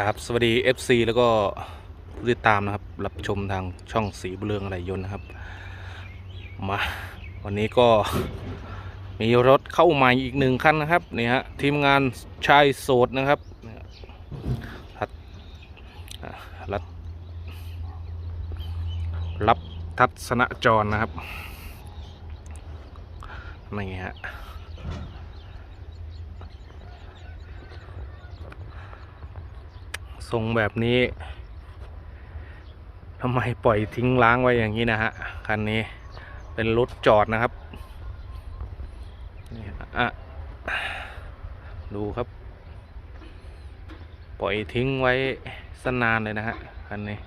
กราบสวัสดี FC แล้วก็ผู้ติดตามนะครับ รับชมทางช่องสีเรืองอะไรยนต์นะครับ มาวันนี้ก็มีรถเข้าใหม่อีกหนึ่งคันนะครับนี่ฮะทีมงานชายโสดนะครับรับรับรับทัศนจรนะครับนี่ฮะ ทรงแบบนี้ทำไมปล่อยทิ้งล้างไว้อย่างนี้นะฮะคันนี้เป็นรถจอดนะครับนี่อะดูครับ ปล่อยทิ้งไว้สนานเลยนะฮะคันนี้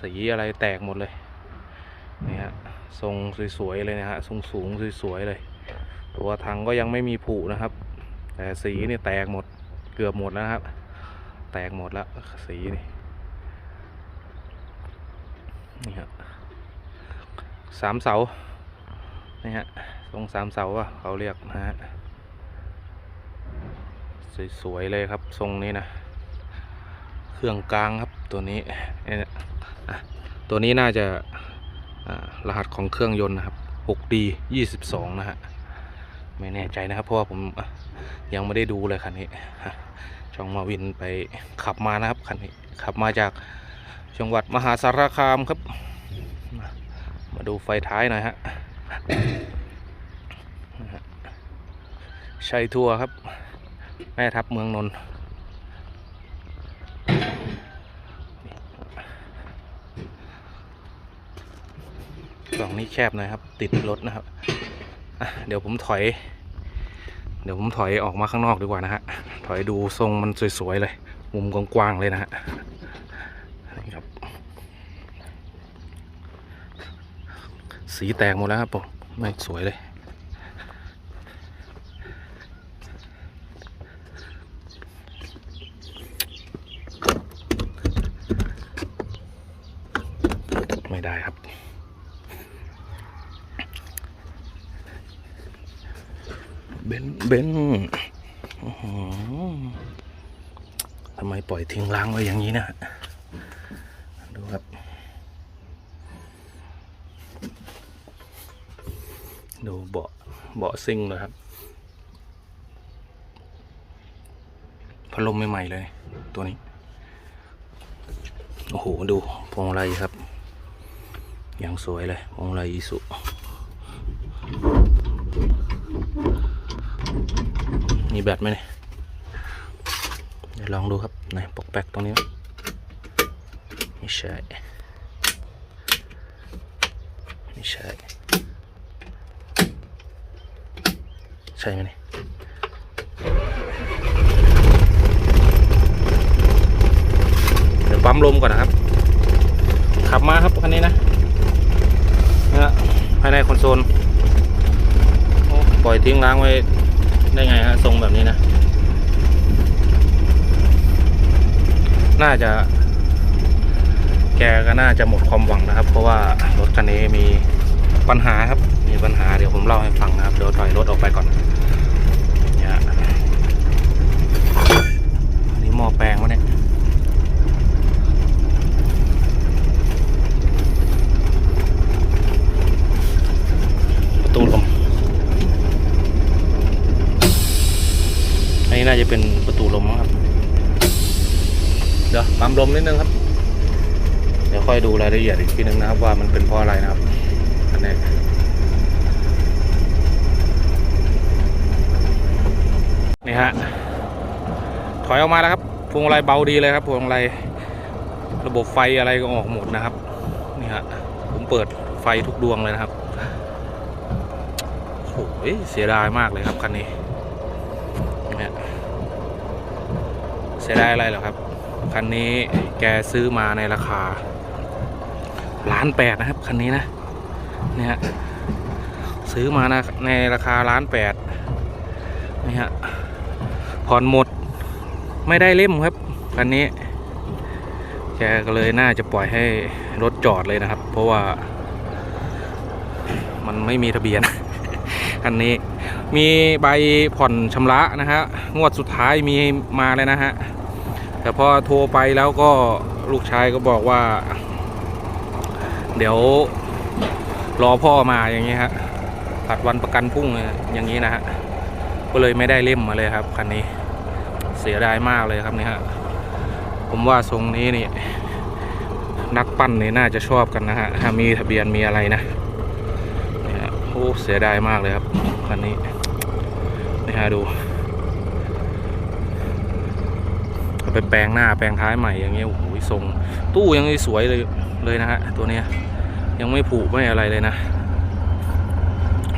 สีอะไรแตกหมดเลยนี่ฮะทรงสวยๆเลยนะฮะทรงสูงสวยๆเลย ตัวถังก็ยังไม่มีผุนะครับ แต่สีนี่แตกหมดเกือบหมดแล้วครับ แตกหมดแล้วสีนี่นี่ฮะสามเสานี่ฮะตรงสามเสาอะเขาเรียกนะฮะสวยๆเลยครับทรงนี้นะเครื่องกลางครับตัวนี้เนี่ยตัวนี้น่าจะรหัสของเครื่องยนต์นะครับ 6D 22 นะฮะ ไม่แน่ใจนะครับ เพราะว่าผมยังไม่ได้ดูเลยคันนี้ ช่องมาวินไปขับมานะครับคันนี้ขับมาจากจังหวัดมหาสารคามครับมามาดูไฟท้ายหน่อยฮะชัยทัวร์ครับ แม่ทัพเมืองนนท์กล่องนี้แคบหน่อยครับ ติดรถนะครับ เดี๋ยวผมถอย เดี๋ยวผมถอยออกมาข้างนอกดีกว่านะฮะ ถอยดูทรงมันสวยๆเลย มุมกว้างๆเลยนะฮะนี่ครับ สีแตกหมดแล้วครับผมไม่สวยเลยไม่ได้ครับ เบนเบนอื้อหือทำไม ปล่อยทิ้งล้างไว้อย่างนี้นะดูครับ ดูเบาะเบาะซิ่งเลยครับพัดลมใหม่ๆเลยตัวนี้ โอ้โห ดูพวงมาลัยครับ อย่างสวยเลยพวงมาลัยอีสุมีแบตไหมเนี่ย เดี๋ยวลองดูครับไหนปกแปกตรงนี้ ไม่ใช่ ไม่ใช่ ใช่ไหมเนี่ยเดี๋ยวปั๊มลมก่อนนะครับ ขับมาครับคันนี้นะนะภายในคอนโซลโปล่อยทิ้งล้างไว้ได้ไงฮะทรงแบบนี้นะ น่าจะ แกก็น่าจะหมดความหวังนะครับ เพราะว่ารถคันนี้มีปัญหาครับ มีปัญหาเดี๋ยวผมเล่าให้ฟังนะครับ เดี๋ยวถอยรถออกไปก่อนเนี่ยอันนี้หม้อแปลงวะเนี่ยประตูลมอันนี้น่าจะเป็น ลมนิดนึงครับ เดี๋ยวค่อยดูรายละเอียดอีกทีนึงนะครับ ว่ามันเป็นเพราะอะไรนะครับอันนี้นี่ฮะถอยออกมาแล้วครับพวงมาลัยเบาดีเลยครับพวงมาลัยระบบไฟอะไรก็ออกหมดนะครับนี่ฮะผมเปิดไฟทุกดวงเลยนะครับโอ้ยเสียดายมากเลยครับคันนี้เนี่ยเสียดายอะไรหรอครับ คันนี้แกซื้อมาในราคาล้านแปดนะครับ คันนี้นะเนี่ยซื้อมานะในราคาล้านแปดนี่ฮะผ่อนหมดไม่ได้เล่มครับ คันนี้แกก็เลยน่าจะปล่อยให้รถจอดเลยนะครับ เพราะว่า มันไม่มีทะเบียน คันนี้มีใบผ่อนชำระนะฮะงวดสุดท้ายมีมาเลยนะฮะ แต่พอโทรไปแล้วก็ลูกชายก็บอกว่า เดี๋ยวรอพ่อมาอย่างนี้ฮะผัดวันประกันพรุ่งอย่างนี้นะฮะก็เลยไม่ได้เล่มมาเลยครับคันนี้เสียดายมากเลยครับนี่ฮะผมว่าทรงนี้นี่ นักปั้นนี่น่าจะชอบกันนะฮะถ้ามีทะเบียนมีอะไรนะเนี่ฮะโอ้เสียดายมากเลยครับคันนี้นี่ฮะดูเอา ไปแปลงหน้าแปลงท้ายใหม่อย่างเงี้ยโอ้โหทรงตู้ยังสวยเลยเลยนะฮะตัวเนี้ยยังไม่ผุไม่อะไรเลยนะ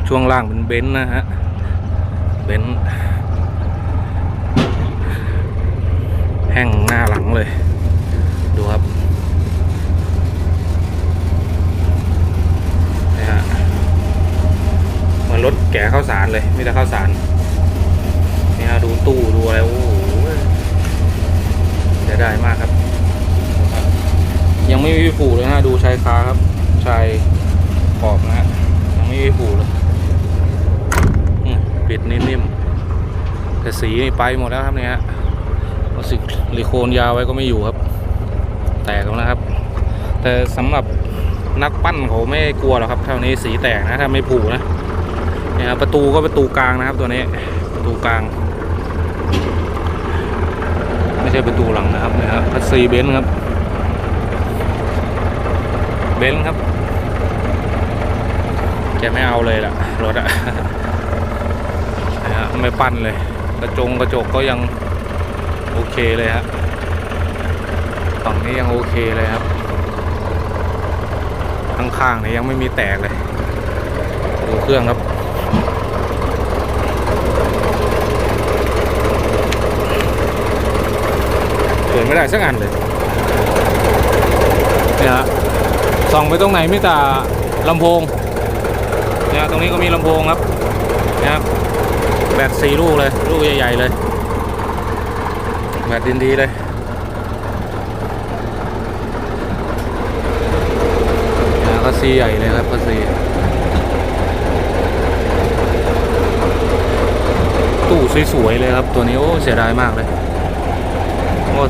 ช่วงล่างเป็นเบนซ์นะฮะเบนซ์แห้งหน้าหลังเลย ดูครับนี่ฮะเหมือนรถแก่ข้าวสารเลยไมแต่ได้ข้าวสารนี่ฮะดูตู้ดูอะไรโอ้ ยดายมากครับ ยังไม่มีผูเลยนะดูชายคาครับชายขอบนะฮะยังไม่มีผูเลยอืมปิดนิ่มๆแต่สีไปหมดแล้วครับเนี่ยฮะเอาสิลิโคนยาวไว้ก็ไม่อยู่ครับ แตกแล้วนะครับ แต่สำหรับนักปั้นเขาไม่กลัวหรอกครับเท่านี้สีแตกนะถ้าไม่ผูนะเนี่ยประตูก็ประตูกลางนะครับตัวนี้ประตูกลาง ช่ประตูหลังนะครับนี่ยครับพัสซีเบนซ์ครับเบนซ์ครับแกไม่เอาเลยล่ะรถอะนะฮะไม่ปั้นเลย กระจงกระจกก็ยังโอเคเลยฮะฝั่งนี้ยังโอเคเลยครับข้างๆเนี่ยยังไม่มีแตกเลยดูเครื่องครับ ปิดไม่ได้สักอันเลยเนี่ยฮะส่องไปตรงไหนไมีแต่ลำโพงเนี่ยตรงนี้ก็มีลำโพงครับนะครับแบตสี่ลูกเลยลูกใหญ่ๆเลยแบตดินดีเลยนะก็ซีใหญ่เลยครับก็ซีตู้สวยๆเลยครับตัวนี้โอ้เสียดายมากเลย โอ้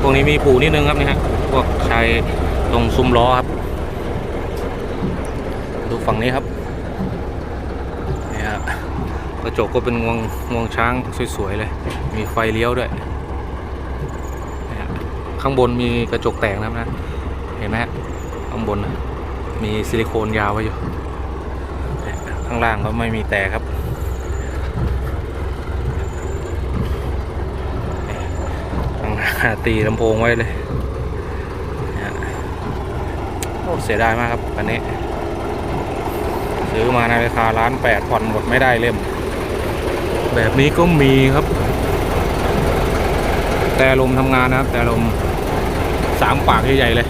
พวกนี้มีผูนิดนึงครับนี่ฮะพวกชายตรงซุ้มล้อครับ ดูฝั่งนี้ครับนี่ฮะกระจกก็เป็นงวงงวงช้างสวยๆเลย มีไฟเลี้ยวด้วยนี่ฮะข้างบนมีกระจกแตกนะครับนะ เห็นไหมฮะข้างบนนะมีซิลิโคนยาวไว้อยู่ ข้างล่างก็ไม่มีแตกครับข้างหน้า ตีลำโพงไว้เลยโอ้เสียดายมากครับอันนี้ ซื้อมาในราคาล้านแปดผ่อนหมดไม่ได้เล่ม แบบนี้ก็มีครับ แต่ลมทำงานนะครับ แต่ลมสามปากใหญ่ๆเลย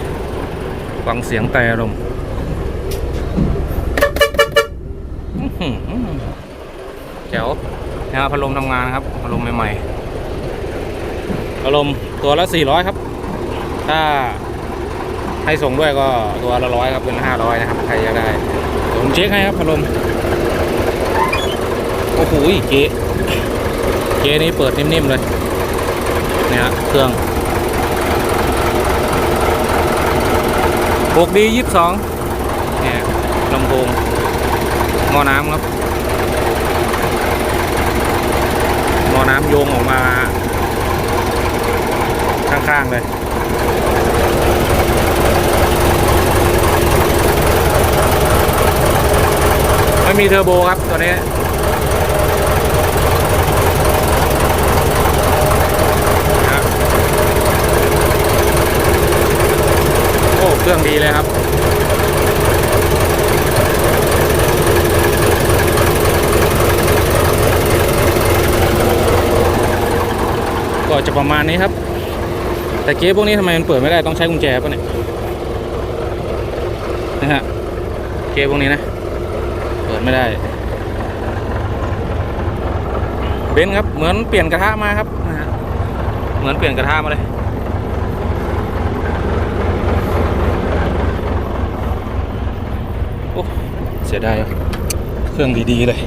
ฟังเสียงแต่ลมแจ๋วนะครับพัดลมทำงานครับพัดลมใหม่ๆ พัดลมตัวละ 400 ครับ ถ้าให้ส่งด้วยก็ตัวละร้อยครับเป็นห้าร้อยนะครับ ใครจะได้ผมเช็คให้ครับพัดลมโอ้โหเก๊เก๊นี้เปิดนิ่มๆเลยเนี่ยฮะเครื่องหกดียี่สิบสองเนี่ยลำโพงหม้อน้ำครับหม้อน้ำโยงออกมา ข้างๆเลยไม่มีเทอร์โบครับ ตัวนี้โอ้เครื่องดีเลยครับก็จะประมาณนี้ครับ แต่เก๊พวกนี้ทำไมมันเปิดไม่ได้ต้องใช้กุญแจป่ะเนี่ยนะฮะเก๊พวกนี้นะเปิดไม่ได้เบนครับเหมือนเปลี่ยนกระทะมาครับนะฮะเหมือนเปลี่ยนกระทะมาเลยโอ้เสียดายเครื่องดีๆเลย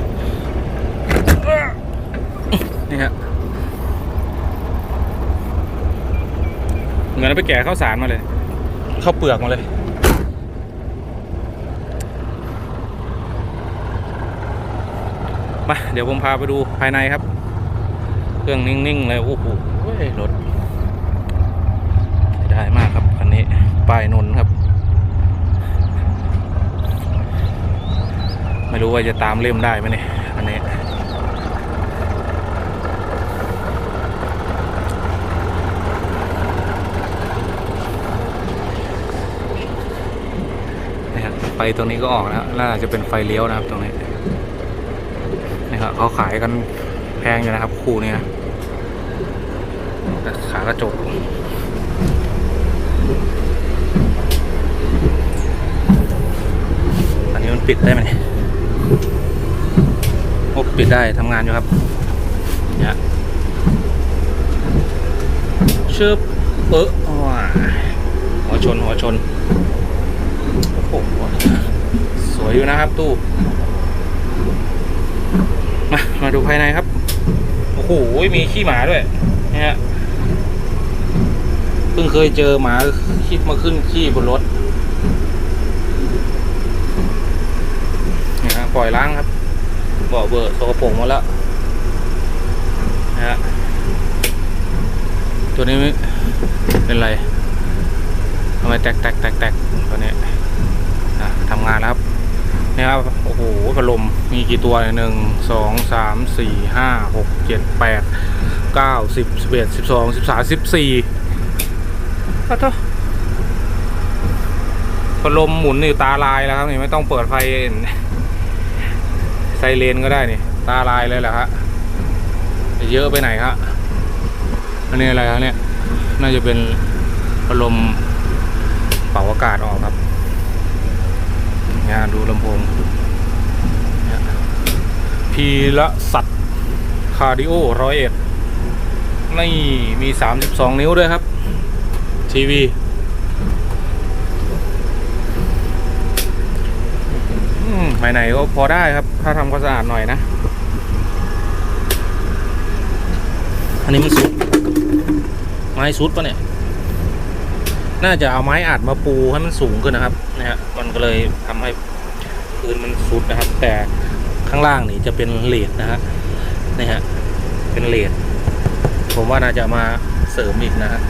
นี่ฮะ เหมือนไปแกะข้าวสารมาเลยข้าวเปลือกมาเลย มาเดี๋ยวผมพาไปดูภายในครับ เครื่องนิ่งๆเลยโอ้โหเฮ้ยรถเสียดายมากครับคันนี้ป้ายนนท์ครับ ไม่รู้ว่าจะตามเล่มได้ไหมเนี่ยอันนี้ นะครับไฟ ตรงนี้ก็ออกแล้วน่าจะเป็นไฟเลี้ยวนะครับตรงนี้นี่ครับเขาขายกันแพงอยู่นะครับ คู่นี้นะขากระจกอันนี้มันปิดได้ไหมเนี่ยโอ้ปิดได้ทำงานอยู่ครับเนี่ยชึบเออหัวชนหัวชน โอ้โหสวยอยู่นะครับตู้ มา มาดูภายในครับ โอ้โห มีขี้หมาด้วยนะฮะเพิ่งเคยเจอหมาคิดมาขึ้นขี้บนรถนะฮะปล่อยล้างครับบ่อเบอร์โซกปรกหมดแล้วนะฮะตัวนี้เป็นไรทำไมแตกแตกแตกแตกตัวนี้ ทำงานแล้วครับนี่ครับโอ้โหพัดลมมีกี่ตัวเนี่ยหนึ่งสองสามสี่ห้าหกเจ็ดแปดเก้าสิบสิบเอ็ดสิบสองสิบสามสิบสี่ก็เถอะพัดลมหมุนนี่ตาลายแล้วครับนี่ไม่ต้องเปิดไฟไซเรนก็ได้นี่ ตาลายเลยแหละครับเยอะไปไหนครับอันนี้อะไรครับเนี่ย น่าจะเป็นพัดลมเป่าอากาศออกครับ เนี่ยดูลำโพงพีละสัตว์คาร์ดิโอร้อยเอ็ดนี่มี 32 นิ้วด้วยครับ ทีวีอืมภายในก็พอได้ครับ ถ้าทำความสะอาดหน่อยนะ อันนี้มันสุด ไม้สุดปะเนี่ย น่าจะเอาไม้อัดมาปูให้มันสูงขึ้นนะครับนะฮะมันก็เลยทำให้พื้นมันสุดนะครับ แต่ข้างล่างนี่จะเป็นเลดนะฮะนี่ฮะเป็นเลดผมว่าน่าจะมาเสริมอีกนะฮะ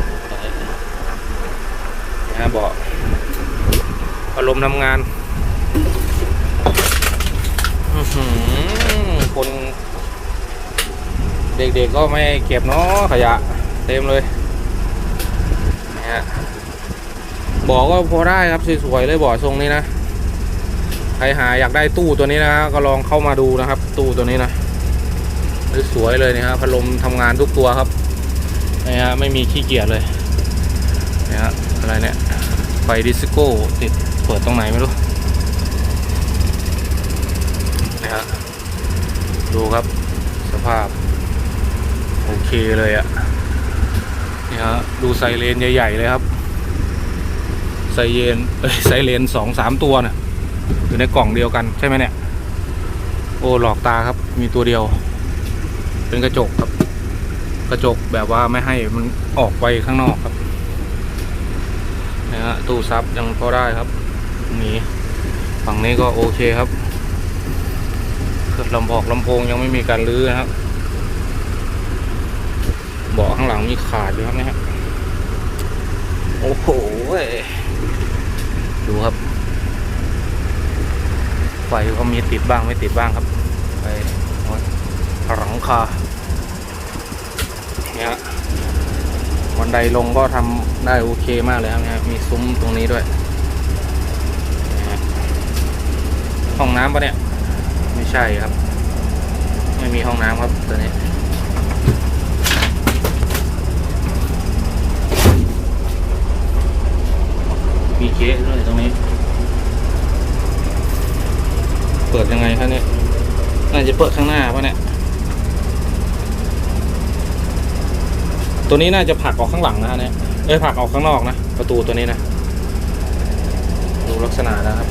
นะฮะเบาะอารมณ์ทำงานอื้อหือคนเด็กๆก็ไม่เก็บเนาะขยะ เต็มเลยนะฮะ บอก็พอได้ครับสวยๆเลยบ่อทรงนี้นะใครหาอยากได้ตู้ตัวนี้นะฮะก็ลองเข้ามาดูนะครับ ตู้ตัวนี้นะสวยเลยนะฮะพัดลมทำงานทุกตัวครับนะฮะไม่มีขี้เกียจเลยนะฮะอะไรเนี่ยไฟดิสโก้ติดเปิดตรงไหนไม่รู้นะฮะดูครับสภาพ โอเคเลยอะนี่ฮะดูไซเรนใหญ่ ๆ เลยครับ ไซเรนเอ้ยไซเรนสองสามตัวน่ะอยู่ในกล่องเดียวกันใช่ไหมเนี่ย โอ้หลอกตาครับ มีตัวเดียว เป็นกระจกครับ กระจกแบบว่าไม่ให้มันออกไปข้างนอกครับนะฮะตู้ซับยังพอได้ครับนี่ฝั่งนี้ก็โอเคครับเครื่องลำบอกลำโพงยังไม่มีการรื้อนะครับเบาะข้างหลังมีขาดอยู่ครับเนะฮะโอ้โห ดูครับ ไฟก็มีติดบ้างไม่ติดบ้างครับไฟหลังคาเนี่ยฮะวันไดลงก็ทำได้โอเคมากเลยครับเนี่ยมีซุ้มตรงนี้ด้วย ห้องน้ำปะเนี่ย ไม่ใช่ครับ ไม่มีห้องน้ำครับตัวนี้ มีเก๊ด้วยตรงนี้ เปิดยังไงครับเนี่ยน่าจะเปิดข้างหน้าปะเนี่ย ตัวนี้น่าจะผลักออกข้างหลังนะฮะเนี่ย เอ้ยผลักออกข้างนอกนะ ประตูตัวนี้นะ ดูลักษณะนะครับ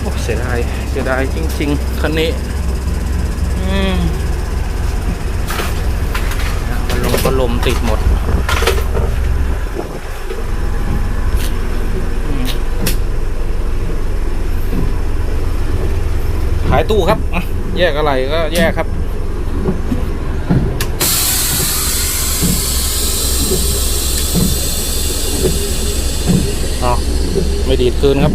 โอ้เสียดายเสียดายจริงๆคันนี้อืมนะพัดลมพัดลมติดหมดอืมขายตู้ครับ แยกอะไรก็แยกครับอ๋อไม่ดีดคืนครับ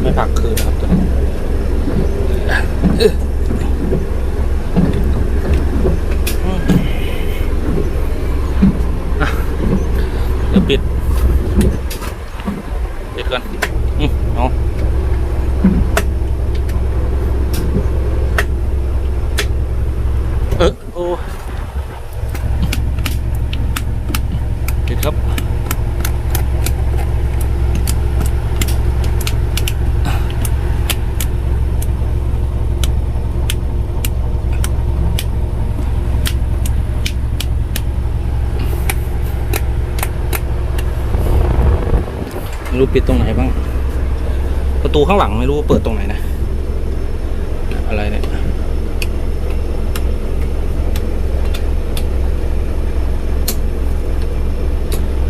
ไม่ผักคืนนะครับตัวนี้เดี๋ยวปิด ปิดก่อนอืมเอาเออโอ้ปิดครับ ไม่รู้ปิดตรงไหนบ้าง ประตู ข้างหลังไม่รู้เปิดตรงไหนนะ อะไรเนี่ย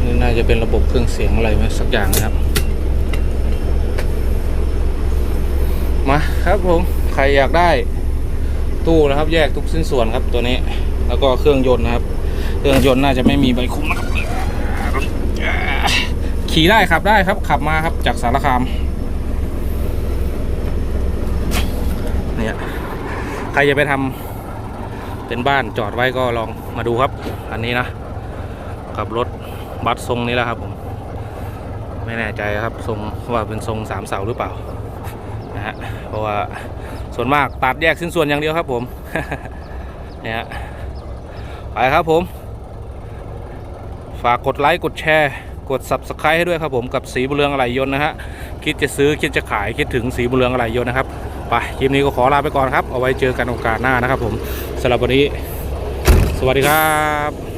นี่น่าจะเป็นระบบเครื่องเสียงอะไรไหมสักอย่างนะครับ มาครับผม ใครอยากได้ตู้นะครับ แยกทุกชิ้นส่วนครับตัวนี้ แล้วก็เครื่องยนต์นะครับ เครื่องยนต์น่าจะไม่มีใบคุ้มนะครับขี่ได้ขับได้ครับขับมาครับจากสารคาม เนี่ย ใครจะไปทำเป็นบ้านจอดไว้ก็ลองมาดูครับ อันนี้นะกับรถบัสทรงนี้แหละครับผม ไม่แน่ใจครับทรงว่าเป็นทรงสามเสาหรือเปล่านะฮะเพราะว่าส่วนมากตัดแยกสิ้นส่วนอย่างเดียวครับผมเนี่ยฮะไปครับผม ฝากกดไลค์กดแชร์กด subscribe ให้ด้วยครับผมกับสีบุเรืองอะไหลยนต์นะฮะคิดจะซื้อคิดจะขายคิดถึงสีบุเรืองอะไหลยนต์นะครับ ไปคลิปนี้ก็ขอลาไปก่อนครับ เอาไว้เจอกันโอกาสหน้านะครับผมสำหรับวันนี้ สวัสดีครับ